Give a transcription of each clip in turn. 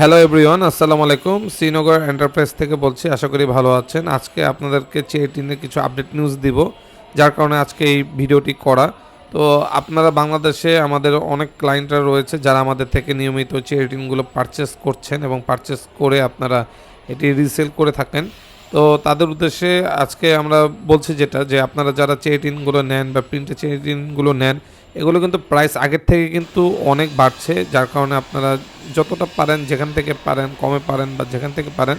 Hello everyone আসসালামু আলাইকুম Srinagar enterprise থেকে বলছি, আশা করি ভালো আছেন। আজকে আপনাদেরকে চেয়েটিনের কিছু আপডেট নিউজ দিব, যার কারণে আজকে এই ভিডিওটি করা। তো আপনারা বাংলাদেশে আমাদের অনেক ক্লায়েন্টরা রয়েছে, যারা আমাদের থেকে নিয়মিত চেয়েটিনগুলো পারচেস করছেন এবং পারচেস করে আপনারা এটি রিসেল করে থাকেন। তো তাদের উদ্দেশ্যে আজকে আমরা বলছি যেটা, যে আপনারা যারা চেয়েটিনগুলো নেন বা প্রিন্টের চেয়েটিনগুলো নেন, এগুলো কিন্তু প্রাইস আগের থেকে কিন্তু অনেক বাড়ছে, যার কারণে আপনারা যতটা পারেন, যেখান থেকে পারেন, কমে পারেন বা যেখান থেকে পারেন,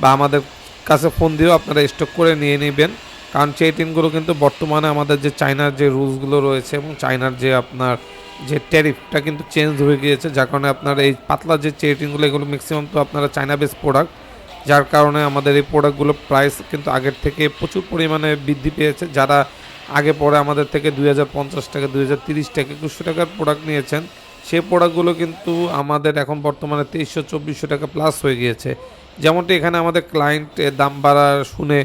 বা আমাদের কাছে ফোন দিয়েও আপনারা স্টক করে নিয়ে নেবেন। কারণ চেইটিনগুলো কিন্তু বর্তমানে আমাদের যে চায়নার যে রুলসগুলো রয়েছে এবং চায়নার যে আপনার যে ট্যারিফটা কিন্তু চেঞ্জ হয়ে গিয়েছে, যার কারণে আপনার এই পাতলা যে চেইটিনগুলো এগুলো ম্যাক্সিমাম তো আপনারা চায়না বেস প্রোডাক্ট যার কারণে আমাদের এই প্রোডাক্টগুলো প্রাইস কিন্তু আগের থেকে প্রচুর পরিমাণে বৃদ্ধি পেয়েছে। যারা আগে পরে আমাদের থেকে দুই হাজার পঞ্চাশ টাকা, দুই হাজার তিরিশ টাকা, একুশশো টাকার প্রোডাক্ট নিয়েছেন, সেই প্রোডাক্টগুলো কিন্তু আমাদের এখন বর্তমানে তেইশশো, চব্বিশশো টাকা প্লাস হয়ে গিয়েছে। যেমনটি এখানে আমাদের ক্লায়েন্ট দাম বাড়া শুনে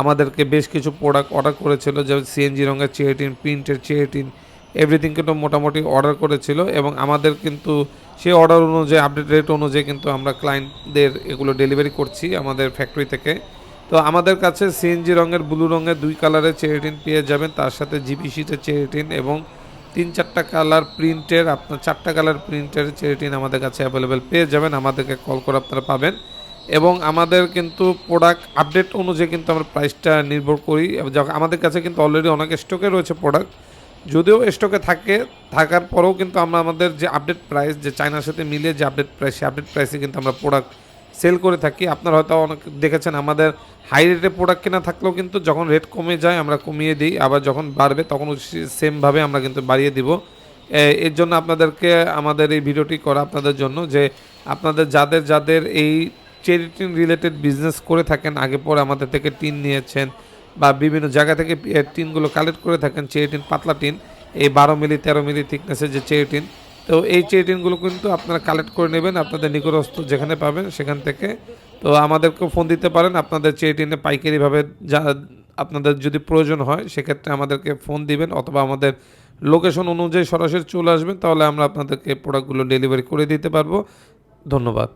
আমাদেরকে বেশ কিছু প্রোডাক্ট অর্ডার করেছিল, যেমন সিএনজি রঙের চেয়েটিন প্রিন্টের চেয়েটিন এভরিথিং কিন্তু মোটামুটি অর্ডার করেছিল এবং আমাদের কিন্তু সেই অর্ডার অনুযায়ী আপডেট রেট অনুযায়ী কিন্তু আমরা ক্লায়েন্টদের এগুলো ডেলিভারি করছি আমাদের ফ্যাক্টরি থেকে। তো আমাদের কাছে সিএনজি রঙের ব্লু রঙের দুই কালারের চেরিটিন পেয়ে যাবেন। তার সাথে জিপি শিটের চেরিটিন এবং তিন চারটা কালার প্রিন্টের আপনার চারটা কালার প্রিন্টের চেরিটিন আমাদের কাছে অ্যাভেলেবেল পেয়ে যাবেন। আমাদেরকে কল করে আপনারা পাবেন। এবং আমাদের কিন্তু প্রোডাক্ট আপডেট অনুযায়ী কিন্তু আমরা প্রাইসটা নির্ভর করি। আমাদের কাছে কিন্তু অলরেডি অনেক স্টকে রয়েছে প্রোডাক্ট যদিও স্টকে থাকে, থাকার পরেও কিন্তু আমরা আমাদের যে আপডেট প্রাইস যে চায়নার সাথে মিলিয়ে যে আপডেট প্রাইস সেই আপডেট প্রাইসে কিন্তু আমরা প্রোডাক্ট সেল করে থাকি। আপনারা হয়তো অনেক দেখেছেন আমাদের হাই রেটে প্রোডাক্ট কেনা থাকলেও কিন্তু যখন রেট কমে যায়, আমরা কমিয়ে দিই, আবার যখন বাড়বে তখন সেমভাবে আমরা কিন্তু বাড়িয়ে দিব। এর জন্য আপনাদেরকে আমাদের এই ভিডিওটি করা আপনাদের জন্য যে আপনাদের যাদের যাদের এই চেরিটিন রিলেটেড বিজনেস করে থাকেন, আগে পরে আমাদের থেকে টিন নিয়েছেন বা বিভিন্ন জায়গা থেকে টিনগুলো কালেক্ট করে থাকেন চেরিটিন পাতলা টিন, এই বারো মিলি, তেরো মিলি থিকনেসের যে চেরিটিন তো এই চেরিটিনগুলো কিন্তু আপনারা কালেক্ট করে নেবেন, আপনাদের নিকটস্থ যেখানে পাবেন সেখান থেকে। তো আমাদেরকেও ফোন দিতে পারেন, আপনাদের চেরিটিনে পাইকারিভাবে যা আপনাদের যদি প্রয়োজন হয়, সেক্ষেত্রে আমাদেরকে ফোন দিবেন অথবা আমাদের লোকেশন অনুযায়ী সরাসরি চলে আসবেন, তাহলে আমরা আপনাদেরকে প্রোডাক্টগুলো ডেলিভারি করে দিতে পারব। ধন্যবাদ।